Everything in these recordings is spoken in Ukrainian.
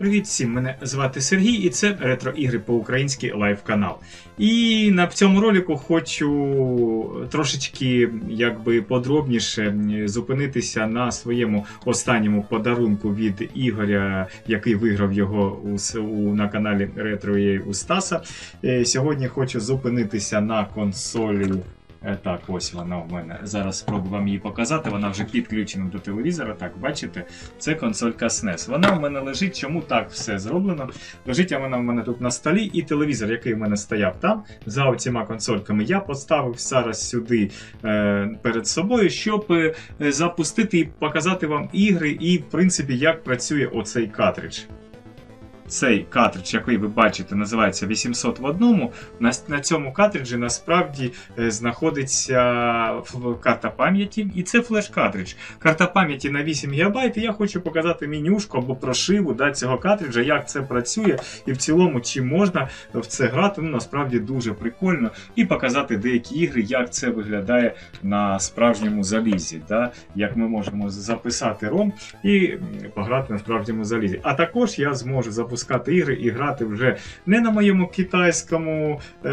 Привіт всім! Мене звати Сергій, і це ретро-ігри по-українськи лайв канал. І на цьому ролику хочу трошечки якби подробніше зупинитися на своєму останньому подарунку від Ігоря, який виграв його у, у, на каналі Ретро у Стаса. Е, Сьогодні хочу зупинитися на консолі. Е, Так, ось вона в мене. Зараз спробую вам її показати. Вона вже підключена до телевізора. Так, бачите, це консолька SNES. Вона в мене лежить. Чому так все зроблено? Лежить вона в мене тут на столі, і телевізор, який в мене стояв там, за оціма консольками, я поставив зараз сюди е, перед собою, щоб е, запустити і показати вам ігри, і, в принципі, як працює оцей картридж. Цей картридж, який ви бачите, називається 800 в одному. На, на цьому картриджі насправді е, знаходиться карта пам'яті, і це флеш-картридж. Карта пам'яті на 8 ГБ, і я хочу показати менюшку або прошиву да, цього картриджа, як це працює, і в цілому, чи можна в це грати. Ну, насправді дуже прикольно. І показати деякі ігри, як це виглядає на справжньому залізі. Да? Як ми можемо записати ROM і пограти на справжньому залізі. А також я зможу запускати ігри і грати вже не на моєму китайському е,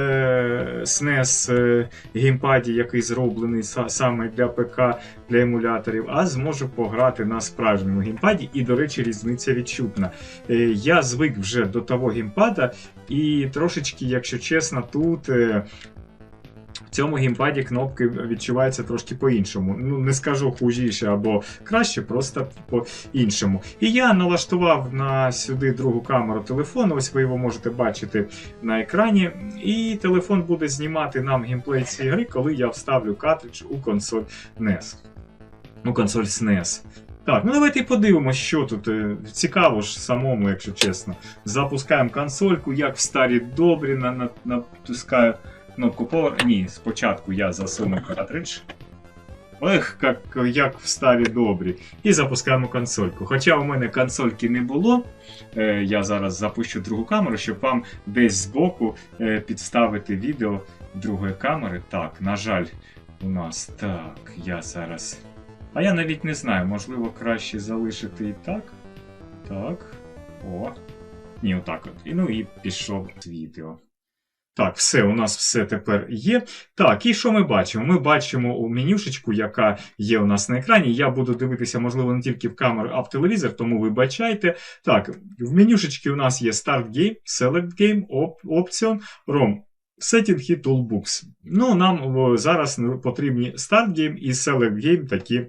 SNES е, геймпаді, який зроблений са- саме для ПК, для емуляторів, а зможу пограти на справжньому геймпаді. І, до речі, різниця відчутна. Е, я звик вже до того геймпада, і трошечки, якщо чесно, тут. Е, в цьому геймпаді кнопки відчуваються трошки по-іншому. Ну, не скажу хужіше або краще, просто по-іншому. І я налаштував на сюди другу камеру телефону. Ось ви його можете бачити на екрані. І телефон буде знімати нам геймплей цієї гри, коли я вставлю картридж у консоль NES. У консоль SNES. Так, ну давайте подивимося, що тут. е, Цікаво ж самому, якщо чесно. Запускаємо консольку, як в старі добрі, на, на, натискаю кнопку Power. Ні, спочатку я засуну картридж. Ех, як, як в старі добрі. І запускаємо консольку. Хоча у мене консольки не було, е, я зараз запущу другу камеру, щоб вам десь збоку е, підставити відео другої камери. Так, на жаль, у нас так, я зараз. А я навіть не знаю, можливо, краще залишити і так. Так. О. Ні, отак от. І ну і пішов відео. Так, все, у нас все тепер є. Так, і що ми бачимо? Ми бачимо менюшечку, яка є у нас на екрані. Я буду дивитися, можливо, не тільки в камеру, а в телевізор, тому вибачайте. Так, в менюшечці у нас є Start Game, Select Game, Option, ROM. Setting і Toolbox. Ну, нам зараз потрібні Start Game і Select Game такі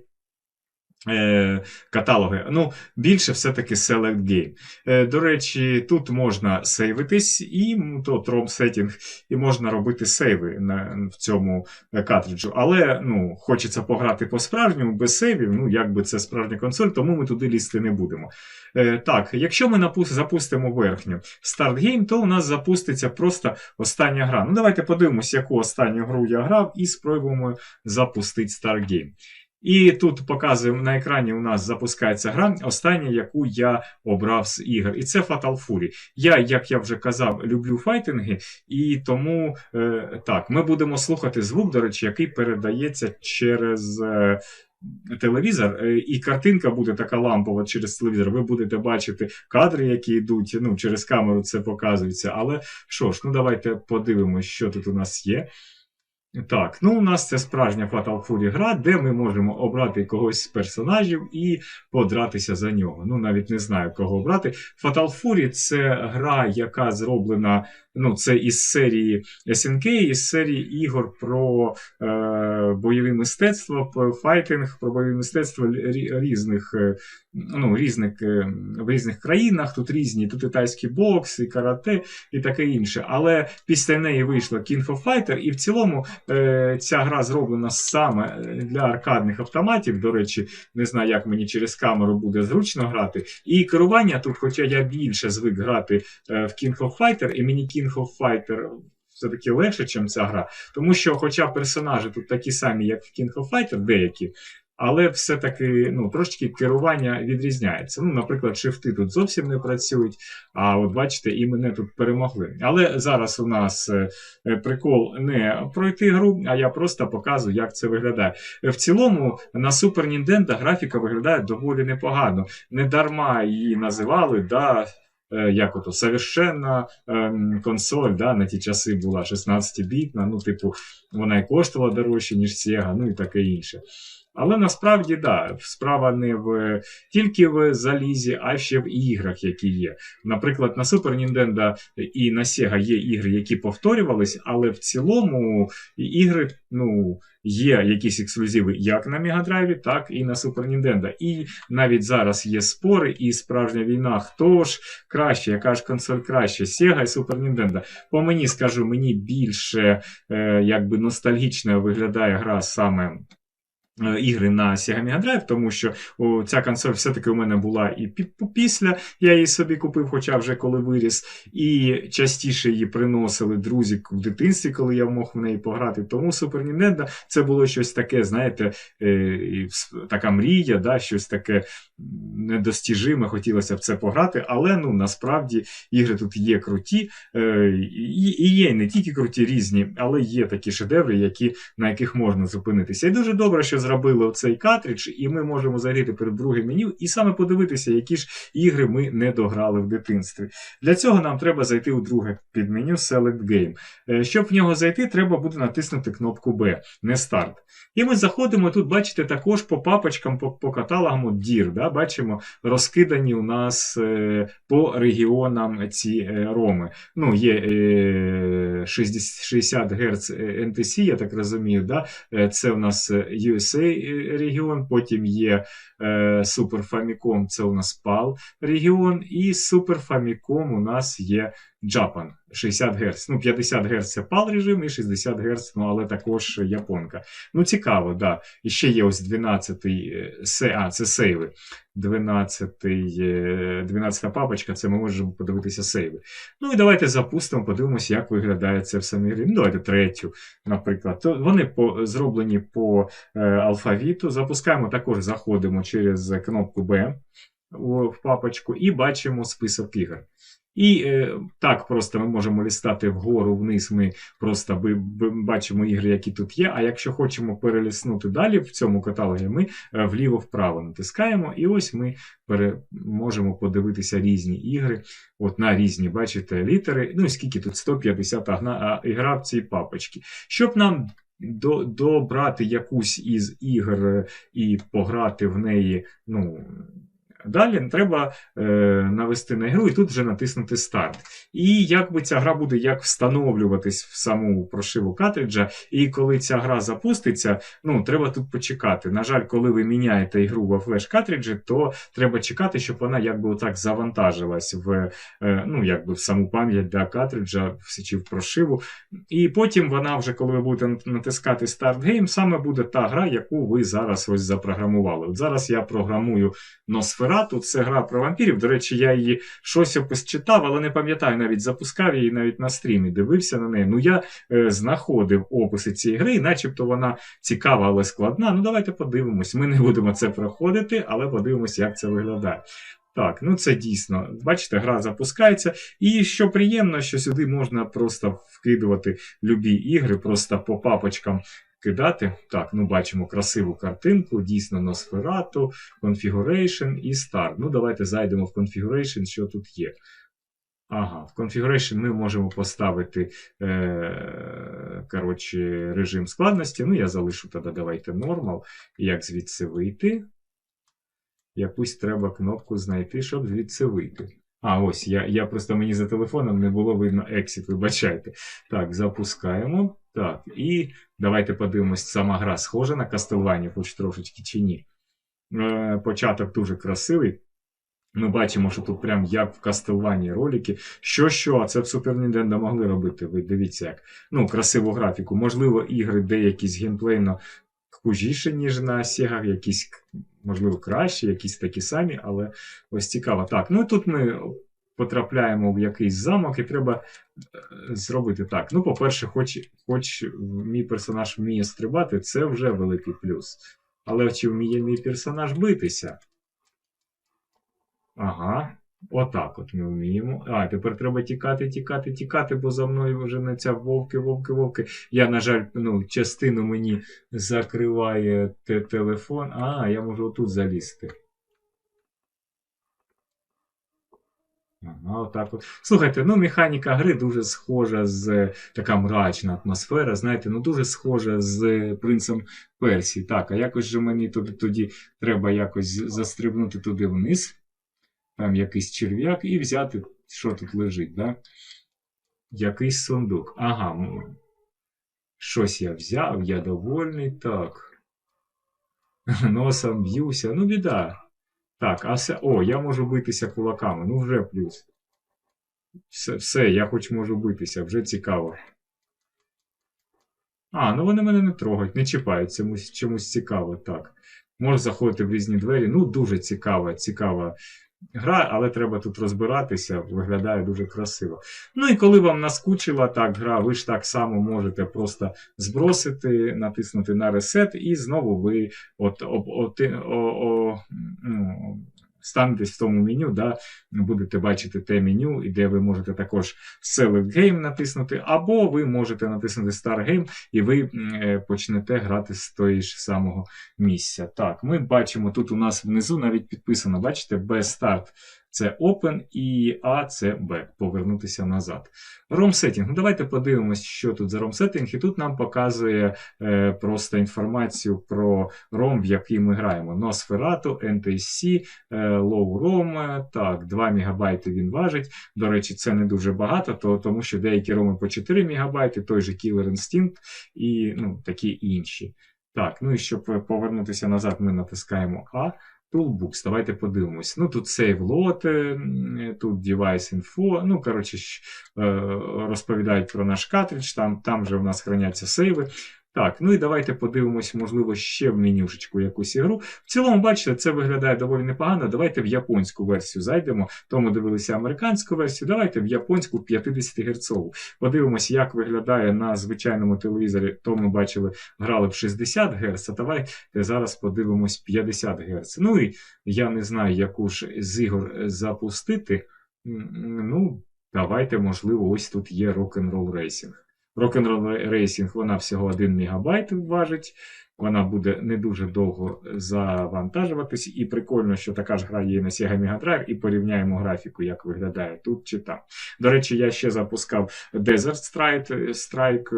каталоги. Ну, більше все-таки Select Game. Е, до речі, тут можна сейвитись, і то ROM Setting, і можна робити сейви на, в цьому е, картриджу. Але ну, хочеться пограти по-справжньому, без сейвів, ну, якби це справжня консоль, тому ми туди лізти не будемо. Е, так, якщо ми запустимо верхню Start Game, то у нас запуститься просто остання гра. Ну, давайте подивимось, яку останню гру я грав, і спробуємо запустити Start Game. І тут показуємо на екрані у нас запускається гра, остання, яку я обрав з ігор. І це Fatal Fury. Я, як я вже казав, люблю файтинги, і тому е, так, ми будемо слухати звук, до речі, який передається через. Е, Телевізор, е, і картинка буде така лампова через телевізор. Ви будете бачити кадри, які йдуть. Ну, через камеру це показується. Але що ж, ну давайте подивимося, що тут у нас є. Так, ну у нас це справжня Fatal Fury гра, де ми можемо обрати когось з персонажів і подратися за нього. Ну, навіть не знаю, кого обрати. Fatal Fury це гра, яка зроблена. Ну, це із серії SNK, із серії ігор про е, бойові мистецтва, про файтинг, про бойові мистецтва різних, е, ну, різних, е, в різних країнах. Тут різні, тут і бокс, і карате, і таке інше. Але після неї вийшла King of Fighter, і в цілому е, ця гра зроблена саме для аркадних автоматів. До речі, не знаю, як мені через камеру буде зручно грати. І керування тут, хоча я більше звик грати е, в King of Fighter, і мені King of Fighter все-таки легше, ніж ця гра. Тому що, хоча персонажі тут такі самі, як в King of Fighter, деякі. Але все-таки ну, трошки керування відрізняється. Ну, наприклад, шифти тут зовсім не працюють, а от бачите, і мене тут перемогли. Але зараз у нас е, е, прикол не пройти гру, а я просто показую, як це виглядає. В цілому на Super Nintendo графіка виглядає доволі непогано. Не дарма її називали, да, як ото, совершенна е, консоль да, на ті часи була 16-бітна, ну, типу, вона і коштувала дорожче, ніж Sega, ну і таке інше. Але насправді да, справа не в тільки в залізі, а ще в іграх, які є. Наприклад, на Super Nintendo і на Sega є ігри, які повторювались, але в цілому ігри, ну. Є якісь ексклюзиви як на Мегадрайві, так і на Super Nintendo. І навіть зараз є спори і справжня війна. Хто ж краще, яка ж консоль краще? Sega і Super Nintendo. По мені скажу, мені більше е, якби ностальгічно виглядає гра саме ігри на Sega Mega Drive, тому що о, ця консоль все-таки у мене була і після, я її собі купив, хоча вже коли виріс, і частіше її приносили друзі в дитинстві, коли я мог в неї пограти. Тому Super Nintendo це було щось таке, знаєте, е, така мрія, да, щось таке недостіжиме, хотілося б це пограти, але ну насправді ігри тут є круті, е, і, і є не тільки круті різні, але є такі шедеври, які, на яких можна зупинитися. І дуже добре, що зробили оцей картридж, і ми можемо загріти перед другим меню і саме подивитися, які ж ігри ми не дограли в дитинстві. Для цього нам треба зайти у друге підменю Select Game. Е, щоб в нього зайти, треба буде натиснути кнопку B, не старт. І ми заходимо тут, бачите, також по папочкам, по, по каталогам DIR, да, бачимо, розкидані у нас е, по регіонам ці е, роми. Ну, Є е, 60 60 Гц NTC, я так розумію, да? Е, це у нас USA регіон, потім є е, Super Famicom, це у нас PAL регіон, і Super Famicom у нас є Japan 60 Гц. Ну, 50 Гц це PAL режим і 60 Гц, ну, але також японка. Ну, цікаво, да. І ще є ось 12-й, е, а, це сейви. 12 12 папочка, це ми можемо подивитися сейви. Ну і давайте запустимо, подивимося, як виглядає це в самій грі. Ну, давайте третю, наприклад. То Вони по, зроблені по е, алфавіту. Запускаємо, також заходимо через кнопку B в папочку і бачимо список ігор. І е, так просто ми можемо лістати вгору вниз. Ми просто бачимо ігри, які тут є. А якщо хочемо переліснути далі в цьому каталогі, ми е, вліво-вправо натискаємо, і ось ми пере, можемо подивитися різні ігри. От на різні, бачите, літери. Ну і скільки тут 150 ігра в цій папочці. Щоб нам до, добрати якусь із ігор і пограти в неї, ну. Далі треба е, навести на ігру і тут вже натиснути старт. І якби ця гра буде як встановлюватись в саму прошиву картриджа, і коли ця гра запуститься, ну треба тут почекати. На жаль, коли ви міняєте ігру во флеш картриджі, то треба чекати, щоб вона якби отак завантажилась в е, ну, якби в саму пам'ять для картриджа чи в прошиву. І потім вона вже, коли ви будете натискати Start Game, саме буде та гра, яку ви зараз ось запрограмували. От зараз я програмую Носфера. Носферату. Це гра про вампірів. До речі, я її щось опис читав, але не пам'ятаю, навіть запускав її навіть на стрімі, дивився на неї. Ну я е, знаходив описи цієї гри, і начебто вона цікава, але складна. Ну давайте подивимось. Ми не будемо це проходити, але подивимося, як це виглядає. Так, ну це дійсно, бачите, гра запускається. І що приємно, що сюди можна просто вкидувати любі ігри, просто по папочкам кидати. Так, ну бачимо красиву картинку, дійсно Носферату, Configuration і Start. Ну, давайте зайдемо в Configuration, що тут є. Ага, в Configuration ми можемо поставити е, коротше, режим складності. Ну, я залишу тоді давайте Normal. Як звідси вийти? Якусь треба кнопку знайти, щоб звідси вийти. А, ось, я я просто мені за телефоном не було видно Exit, вибачайте. Так, запускаємо. Так, і давайте подивимось, сама гра схожа на Castlevania, хоч трошечки чи ні. Е, Початок дуже красивий. Ми бачимо, що тут прям як в Castlevania ролики. Що-що, а це в Super Nintendo могли робити. Ви дивіться, як ну, красиву графіку. Можливо, ігри деякі з геймплейно хужіші, ніж на Sega, якісь, можливо, кращі, якісь такі самі, але ось цікаво. Так, ну тут ми потрапляємо в якийсь замок, і треба е, зробити так. Ну, по-перше, хоч хоч мій персонаж вміє стрибати, це вже великий плюс. Але чи вміє мій персонаж битися? Ага. Отак от ми вміємо. А, тепер треба тікати, тікати, тікати, бо за мною вже не ця вовки, вовки, вовки. Я, на жаль, ну, частину мені закриває телефон. А, я можу отут залізти. Ага, отак от. Слухайте, ну механіка гри дуже схожа з така мрачна атмосфера, знаєте, ну дуже схожа з принцем Персії. Так, а якось же мені тоді, тоді треба якось застрибнути туди вниз, там якийсь черв'як, і взяти, що тут лежить, да? Якийсь сундук. Ага, щось я взяв, я довольний, так. Носом б'юся, ну біда. Так, а все. О, я можу битися кулаками. Ну вже плюс. Все, все, я хоч можу битися, вже цікаво. А, ну вони мене не трогають, не чіпають, чомусь, чомусь цікаво, так. Можу заходити в різні двері. Ну, дуже цікава, цікава гра, але треба тут розбиратися, виглядає дуже красиво. Ну і коли вам наскучила так гра, ви ж так само можете просто збросити, натиснути на ресет, і знову ви от, от, от, о, о, ну, станетесь в тому меню, да, будете бачити те меню, де ви можете також Select Game натиснути, або ви можете натиснути Start Game, і ви е, почнете грати з того ж самого місця. Так, ми бачимо, тут у нас внизу навіть підписано, бачите, без Start це Open і A це Back, повернутися назад. Setting. Ну, Давайте подивимось, що тут за Setting. І тут нам показує е, просто інформацію про ROM, в який ми граємо. Nosferatu, NTSC, е, Low ROM. Так, 2 МБ він важить. До речі, це не дуже багато, то, тому що деякі роми по 4 МБ, той же Killer Instinct і ну, такі інші. Так, ну і щоб повернутися назад, ми натискаємо А. Toolbox, давайте подивимось. Ну, Тут Save Load, тут Device Info. Ну, коротше, е, розповідають про наш картридж, там там вже в нас храняться сейви. Так, ну і давайте подивимось, можливо, ще в менюшечку якусь ігру. В цілому, бачите, це виглядає доволі непогано. Давайте в японську версію зайдемо. Тому дивилися американську версію. Давайте в японську 50 Гц. Подивимось, як виглядає на звичайному телевізорі. То ми бачили, грали в 60 Гц, давайте зараз подивимось 50 Гц. Ну і я не знаю, яку ж з ігор запустити. Ну, давайте, можливо, ось тут є Rock'n'Roll Racing. Rock'n'Roll Racing вона всього 1 МБ важить, вона буде не дуже довго завантажуватись. І прикольно, що така ж гра є на Sega Mega Drive, і порівняємо графіку, як виглядає тут чи там. До речі, я ще запускав Desert Strike, Strike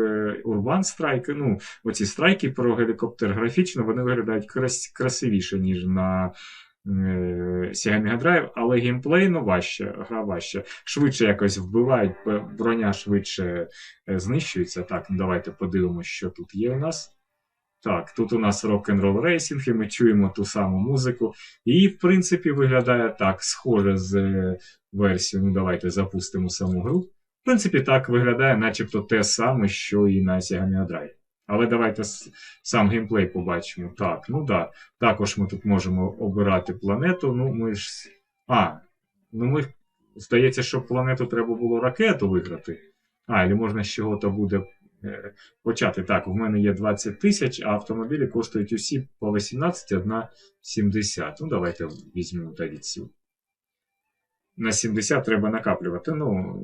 Urban Strike. Ну, Оці страйки про гелікоптер графічно вони виглядають крас красивіше, ніж на. Sega Mega Drive, але геймплейно важче, гра важче. Швидше якось вбивають, броня швидше е, знищується. Так, ну давайте подивимося, що тут є у нас. Так, тут у нас Rock'n'Roll Racing, і ми чуємо ту саму музику. І, в принципі, виглядає так, схоже з е, версією. Ну, давайте запустимо саму гру. В принципі, так виглядає, начебто те саме, що і на Sega Mega Drive. Але давайте сам геймплей побачимо. Так, ну да. Також ми тут можемо обирати планету. Ну, ми ж. А, ну ми. Здається, що планету треба було ракету виграти. А, або можна з чого-то буде е, почати. Так, у мене є 20 тисяч, а автомобілі коштують усі по 18, одна 70. Ну, давайте візьмемо тоді цю. На 70 треба накаплювати. Ну.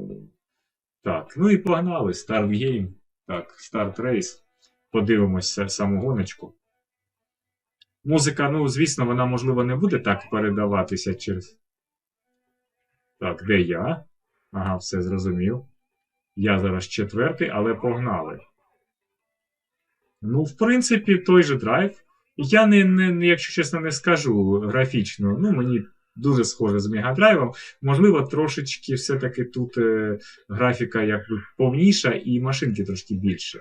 Так, ну і погнали. Start Game. Так, Start Race подивимося саму гоночку. Музика, ну, звісно, вона, можливо, не буде так передаватися через. Так, де я? Ага, все зрозумів. Я зараз четвертий, але погнали. Ну, в принципі, той же драйв. Я, не, не, якщо чесно, не скажу графічно. Ну, мені дуже схоже з мегадрайвом. Можливо, трошечки все-таки тут е, графіка якби повніша і машинки трошки більше.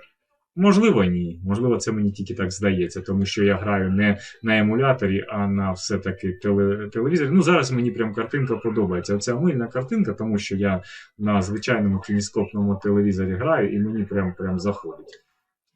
Можливо, ні. Можливо, це мені тільки так здається, тому що я граю не на емуляторі, а на все-таки теле телевізорі. Ну, зараз мені прям картинка подобається. Оця мильна картинка, тому що я на звичайному кініскопному телевізорі граю, і мені прям прям заходить.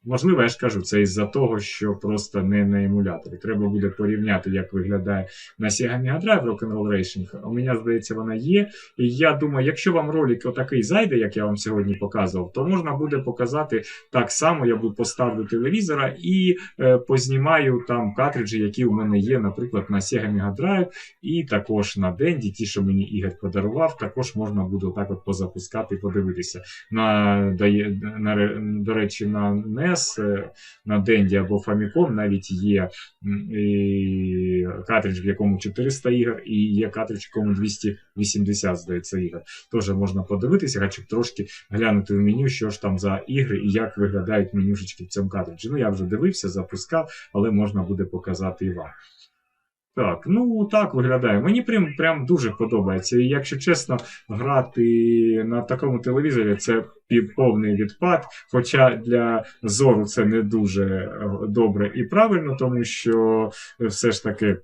Можливо, я ж кажу, це із-за того, що просто не на емуляторі. Треба буде порівняти, як виглядає на Sega Mega Drive Rock'n'Roll Racing. У мене, здається, вона є. І я думаю, якщо вам ролик отакий зайде, як я вам сьогодні показував, то можна буде показати так само, я буду поставлю телевізора і е, познімаю там картриджі, які у мене є, наприклад, на Sega Mega Drive, і також на Денді, ті, що мені Ігор подарував, також можна буде так от позапускати і подивитися. На, на, на, До речі, на NES NES, е, на Денді або Famicom навіть є і картридж, в якому 400 ігор, і є картридж, в якому 280, здається, ігор. Теж можна подивитися, хоча б трошки глянути в меню, що ж там за ігри і як виглядають менюшечки в цьому картриджі. Ну, я вже дивився, запускав, але можна буде показати і вам. Так, ну так виглядає. Мені прям, прям дуже подобається. І якщо чесно, грати на такому телевізорі це повний відпад. Хоча для зору це не дуже е, добре і правильно, тому що е, все ж таки.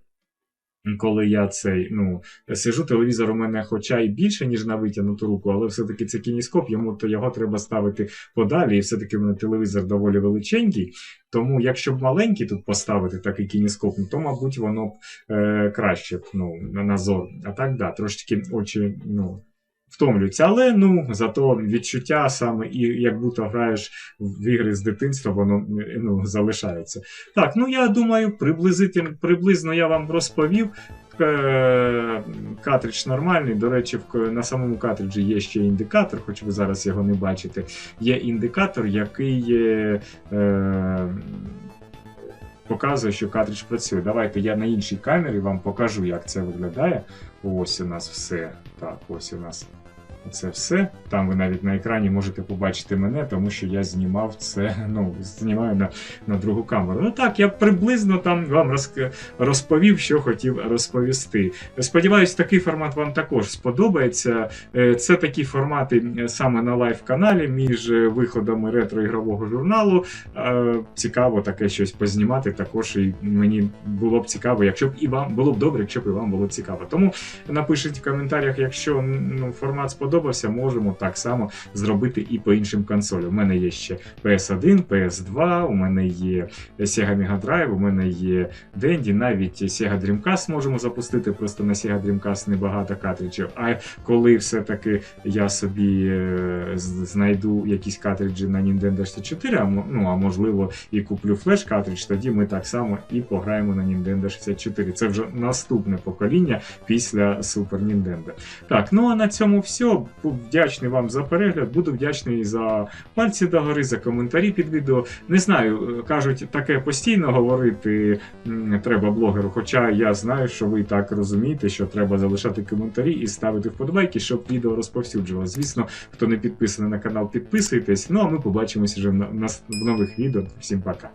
Коли я цей, ну, сижу, телевізор у мене хоча й більше, ніж на витягнуту руку, але все-таки це кініскоп, йому то його треба ставити подалі, і все-таки в мене телевізор доволі величенький. Тому, якщо б маленький тут поставити такий кініскоп, ну, то, мабуть, воно б е, краще б, ну, на назор. А так, да, трошечки очі, ну. Втомлюються, але ну зато відчуття саме і як будто граєш в ігри з дитинства, воно ну, залишається. Так, ну я думаю, приблизительно, приблизно я вам розповів. Картридж нормальний. До речі, на самому картриджі є ще індикатор, хоч ви зараз його не бачите. Є індикатор, який е, показує, що картридж працює. Давайте я на іншій камері вам покажу, як це виглядає. Ось у нас все. Так, ось у нас це все. Там ви навіть на екрані можете побачити мене, тому що я знімав це, ну, знімаю на, на другу камеру. Ну так, я приблизно там вам розповів, що хотів розповісти. Сподіваюсь, такий формат вам також сподобається. Е, Це такі формати е, саме на лайв-каналі між е, виходами ретро-ігрового журналу. Цікаво таке щось познімати. Також і мені було б цікаво, якщо б і вам було б добре, якщо б і вам було цікаво. Тому напишіть в коментарях, якщо ну, формат сподобався, можемо так само зробити і по іншим консолям. У мене є ще PS1, PS2, у мене є Sega Mega Drive, у мене є Dendy, навіть Sega Dreamcast можемо запустити, просто на Sega Dreamcast небагато картриджів. А коли все-таки я собі е, знайду якісь картриджі на Nintendo 64, а, ну, а можливо і куплю флеш картридж, тоді ми так само і пограємо на Nintendo 64. Це вже наступне покоління після Super Nintendo. Так, ну а на цьому все. Був вдячний вам за перегляд. Буду вдячний за пальці догори, за коментарі під відео. Не знаю, е, кажуть, таке постійно говорити треба блогеру. Хоча я знаю, що ви так розумієте, що треба залишати коментарі і ставити вподобайки, щоб відео розповсюджувалося. Звісно, хто не підписаний на канал, підписуйтесь. Ну а ми побачимося вже в нових відео. Всім пока.